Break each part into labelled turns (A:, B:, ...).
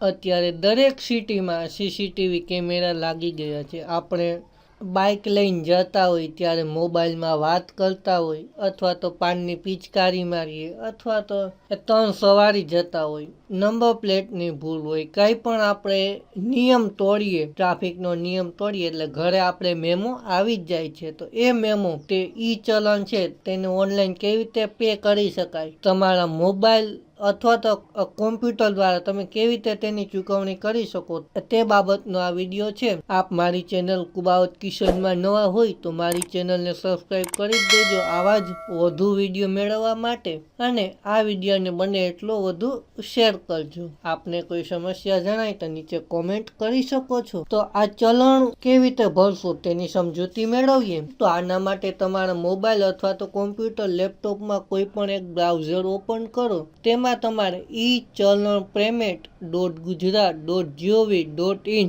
A: અત્યારે દરેક સિટીમાં સીસીટીવી કેમેરા લાગી ગયા છે. આપણે બાઇક લઈને જતા હોય ત્યારે મોબાઈલમાં વાત કરતા હોય, અથવા તો પાનની પિચકારી મારીએ, અથવા તો ત્રણ સવારી જતા હોય, નંબર પ્લેટની ભૂલ હોય, કંઈ પણ આપણે નિયમ તોડીએ, ટ્રાફિકનો નિયમ તોડીએ, એટલે ઘરે આપણે મેમો આવી જ જાય છે. તો એ મેમો તે ઈ ચલણ છે, તેને ઓનલાઈન કેવી રીતે પે કરી શકાય? તમારા મોબાઈલ અથવા તો કોમ્પ્યુટર દ્વારા તમે કેવી રીતે તેની ચૂકવણી કરી શકો તે બાબતનો આ વીડિયો છે. આપ મારી ચેનલ કુબાવત કિશનમાં નવા હોય તો મારી ચેનલને સબસ્ક્રાઈબ કરી દેજો આવા જ વધુ વીડિયો મેળવવા માટે અને આ વિડીયોને બને એટલો વધુ શેર કરજો. આપને કોઈ સમસ્યા જણાય તો નીચે કોમેન્ટ કરી શકો છો. તો આ ચલણ કેવી રીતે ભરશો તેની સમજૂતી મેળવીએ. તો આના માટે તમારા મોબાઈલ અથવા તો કોમ્પ્યુટર લેપટોપમાં કોઈ પણ એક બ્રાઉઝર ઓપન કરો. તેમાં તેમાં તમારે e challan payment dot Gujarat dot G O V dot in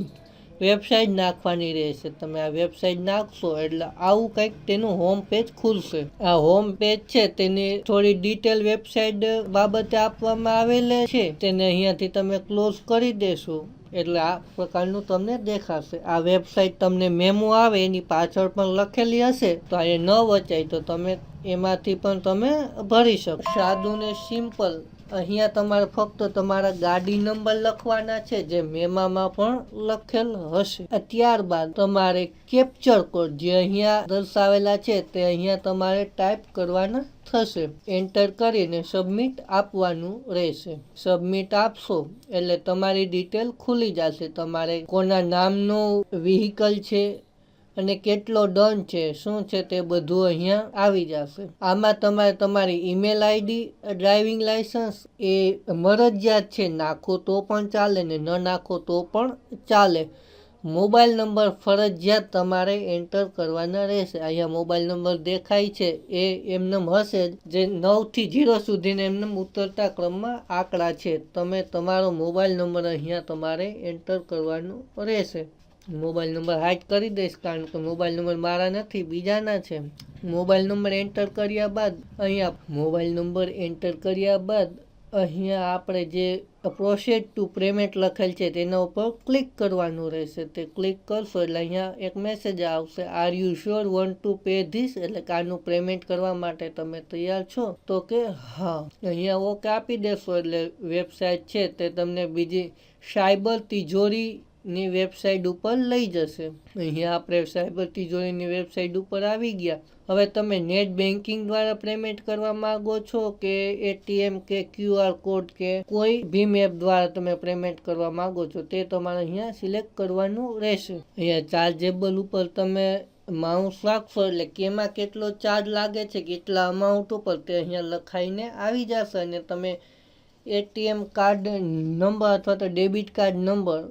A: website નાખવાની રહેશે. તમે આ વેબસાઇટ નાખશો એટલે આવું કંઈક તેનું હોમ પેજ ખુલશે. આ હોમ પેજ છે તેની થોડી ડિટેલ વેબસાઇટ બાબતે આપવામાં આવેલી છે. તેને અહીંયાથી તમે ક્લોઝ કરી દેશો એટલે આ પ્રકારનું તમને દેખાશે. આ વેબસાઇટ તમને મેમો આવે, એની પાછળ પણ લખેલી હશે, તો એ ન વચાય તો તમે એમાંથી પણ તમે ભરી શકો. સાદું ને સિમ્પલ અહીંયા તમારે ફક્ત તમારા ગાડી નંબર લખવાના છે, જે મેમામાં પણ લખેલ હશે. ત્યારબાદ તમારે કેપ્ચર કોડ જે અહીંયા દર્શાવેલા છે, તે અહીંયા તમારે ટાઈપ કરવાના થશે. એન્ટર કરીને સબમિટ આપવાનું રહેશે. સબમિટ આપશો એટલે તમારી ડિટેલ ખુલી જશે. તમારે કોના નામનું વ્હીકલ છે અને કેટલો ડન છે, શું છે તે બધું અહીંયા આવી જશે. આમાં તમારે તમારી ઈમેલ આઈડી, ડ્રાઇવિંગ લાઇસન્સ એ મરજિયાત છે, નાખો તો પણ ચાલે ને ન નાખો તો પણ ચાલે. મોબાઈલ નંબર ફરજિયાત તમારે એન્ટર કરવાના રહેશે. અહીંયા મોબાઈલ નંબર દેખાય છે, એ એમનેમ હશે જે નવથી જીરો સુધીને એમને ઉતરતા ક્રમમાં આંકડા છે. તમે તમારો મોબાઈલ નંબર અહીંયા તમારે એન્ટર કરવાનું રહેશે. મોબાઈલ નંબર હાઈડ કરી દઈશ કારણ કે મોબાઈલ નંબર મારા નથી, બીજાના છે. મોબાઈલ નંબર એન્ટર કર્યા બાદ અહીંયા મોબાઈલ નંબર એન્ટર કર્યા બાદ અહીંયા આપણે જે પ્રોસેડ ટુ પેમેન્ટ લખેલ છે તેના ઉપર ક્લિક કરવાનું રહેશે. તે ક્લિક કરશો એટલે અહીંયા એક મેસેજ આવશે. Are you sure want to pay this એટલે કે આનું પેમેન્ટ કરવા માટે તમે તૈયાર છો? તો કે હા. અહીંયા ઓકે આપી દેશો એટલે વેબસાઇટ છે તે તમને બીજી સાયબર તિજોરી ની વેબસાઇટ ઉપર લઈ જશે. અહીંયા આપણે સાયબર તિજોરીની વેબસાઇટ ઉપર આવી ગયા. હવે તમે નેટ બેન્કિંગ દ્વારા પેમેન્ટ કરવા માંગો છો કે એટીએમ કે ક્યુઆર કોડ કે કોઈ ભીમ એપ દ્વારા તમે પેમેન્ટ કરવા માંગો છો, તે તમારે અહીંયા સિલેક્ટ કરવાનું રહેશે. અહીંયા ચાર્જેબલ ઉપર તમે માઉસ રાખશો એટલે કેમાં કેટલો ચાર્જ લાગે છે, કેટલા અમાઉન્ટ ઉપર, તે અહીંયા લખાઈને આવી જશે અને તમે એટીએમ કાર્ડ નંબર અથવા તો ડેબિટ કાર્ડ નંબર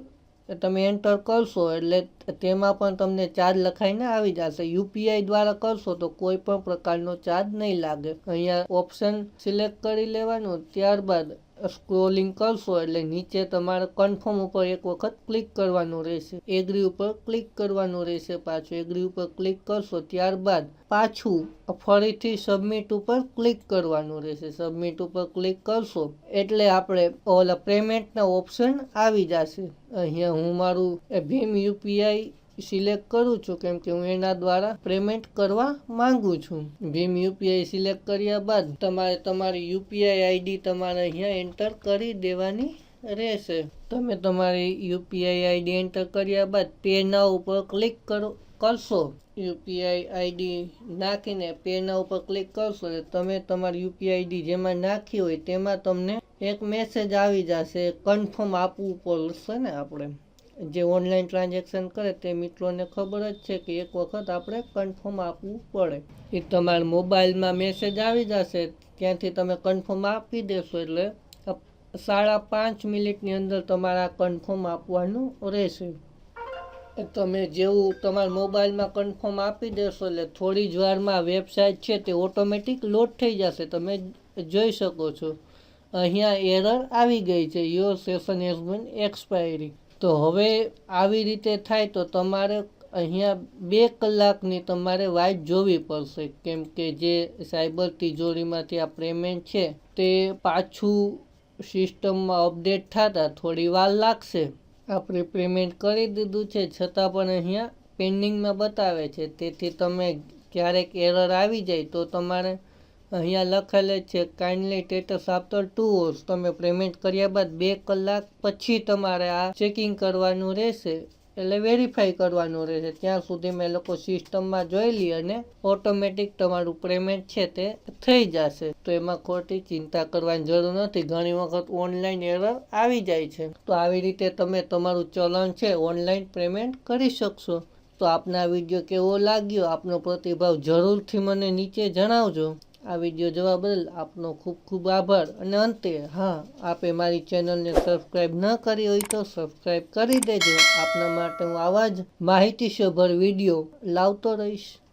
A: તમે એન્ટર કરશો એટલે તેમાં પણ તમને ચાર્જ લખાઈને આવી જશે. યુપીઆઈ દ્વારા કરશો તો કોઈ પણ પ્રકારનો ચાર્જ નહીં લાગે. અહીંયા ઓપ્શન સિલેક્ટ કરી લેવાનું, ત્યારબાદ સ્ક્રોલિંગ કરશો એટલે નીચે તમારે કન્ફર્મ ઉપર એક વખત ક્લિક કરવાનું રહેશે. એગ્રી ઉપર ક્લિક કરવાનું રહેશે પાછું. એગ્રી ઉપર ક્લિક કરશો ત્યારબાદ પાછું ફરીથી સબમિટ ઉપર ક્લિક કરવાનું રહેશે. સબમિટ ઉપર ક્લિક કરશો એટલે આપણે ઓલા પેમેન્ટના ઓપ્શન આવી જશે. અહીંયા હું મારું ભીમ યુપીઆઈ સિલેક્ટ કરું છું કેમ કે હું એના દ્વારા પેમેન્ટ કરવા માંગુ છું. ભીમ યુપીઆઈ સિલેક્ટ કર્યા બાદ તમારે તમારી યુપીઆઈ આઈડી તમારે અહીંયા એન્ટર કરી દેવાની રહેશે. તમે તમારી યુપીઆઈ આઈડી એન્ટર કર્યા બાદ પેના ઉપર ક્લિક કરો, કરશો. યુપીઆઈ આઈડી નાખીને પેના ઉપર ક્લિક કરશો તમે તમારી યુપીઆઈ આઈડી જેમાં નાખી હોય તેમાં તમને એક મેસેજ આવી જશે કન્ફર્મ આપવું પડશે ને આપણે. જે ઓનલાઈન ટ્રાન્ઝેક્શન કરે તે મિત્રોને ખબર જ છે કે એક વખત આપણે કન્ફર્મ આપવું પડે. એ તમારા મોબાઈલમાં મેસેજ આવી જશે, ત્યાંથી તમે કન્ફર્મ આપી દેશો એટલે સાડા પાંચ મિનિટની અંદર તમારા કન્ફર્મ આપવાનું રહેશે. તમે જેવું તમારા મોબાઈલમાં કન્ફર્મ આપી દેશો એટલે થોડી જ વારમાં વેબસાઇટ છે તે ઓટોમેટિક લોડ થઈ જશે, તમે જોઈ શકો છો. અહીંયા એરર આવી ગઈ છે, your session has been expiry. તો હવે આવી રીતે થાય તો તમારે અહીંયા બે કલાકની તમારે વાઇટ જોવી પડશે. કેમ કે જે સાયબર તિજોરીમાંથી આ પેમેન્ટ છે તે પાછું સિસ્ટમમાં અપડેટ થતાં થોડી વાર લાગશે. આપણે પેમેન્ટ કરી દીધું છે, છતાં પણ અહીંયા પેન્ડિંગમાં બતાવે છે. તેથી તમે ક્યારેક એરર આવી જાય તો તમારે અહીંયા લખેલ છે kindly status after two hours તમે પેમેન્ટ કર્યા બાદ બે કલાક પછી તમારે આ ચેકિંગ કરવાનું રહેશે, એટલે વેરીફાઈ કરવાનું રહેશે. ત્યાં સુધી મેં લોકો સિસ્ટમમાં જોઈ લે અને ઓટોમેટિક તમારું પેમેન્ટ છે તે થઈ જશે. તો એમાં ખોટી ચિંતા કરવાની જરૂર નથી. ઘણી વખત ઓનલાઈન એરર આવી જાય છે. તો આવી રીતે તમે તમારું ચલણ છે ઓનલાઈન પેમેન્ટ કરી શકશો. તો આપના વીડિયો કેવો લાગ્યો? આપનો પ્રતિભાવ જરૂરથી મને નીચે જણાવજો. આ વીડિયો જોવા બદલ આપનો ખૂબ ખૂબ આભાર. અને અંતે, હા, આપે મારી ચેનલને સબસ્ક્રાઈબ ન કરી હોય તો સબસ્ક્રાઈબ કરી દેજો. આપના માટે હું આવા જ માહિતીસભર વીડિયો લાવતો રહીશ.